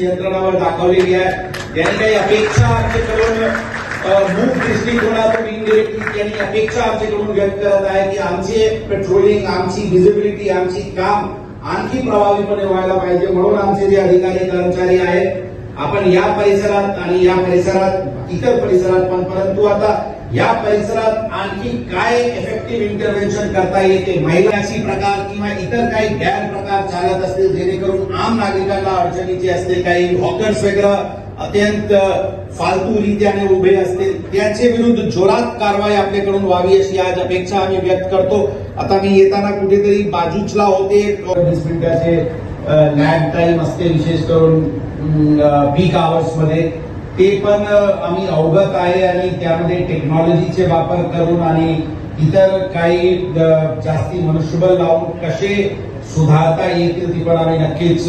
नियंत्रणावर दाखवलेली आहे. ज्यांनी काही अपेक्षा आमच्याकडून अ, मूक दृष्टिकोनातून इनडिरेक्टली त्यांनी अपेक्षा आमच्याकडून व्यक्त करत आहे की आमचे पेट्रोलिंग आमची विजिबिलिटी आमची काम आणखी प्रभावीपणे व्हायला पाहिजे म्हणून आमचे जे अधिकारी कर्मचारी आहेत आपण या परिसरात आणि या परिसरात इतर परिसरात पण परंतु आता या परिसरात आणखी काय इफेक्टिव्ह इंटरव्हेन्शन करता येते महिलाची प्रकार किंवा इतर काही गॅर प्रकार चालत असतील जेणेकरून आम नागरिकांना अडचणीचे असते काही हॉकर्स वगैरे अत्यंत फालतू रीत्याने उभे असतील त्याचे विरुद्ध जोरात कारवाई आपल्याकडून व्हावी अशी आज अपेक्षा आम्ही व्यक्त करतो. आता मी येताना कुठेतरी बाजूचला होते. वीस मिनिटाचे लॅब टाइम असते विशेष करून पीक आवर्समध्ये. ते पण आम्ही अवगत आहे आणि त्यामध्ये टेक्नॉलॉजीचे वापर करून आणि इतर काही जास्ती मनुष्यबळ लावून कसे सुधारता येतील ती पण आम्ही नक्कीच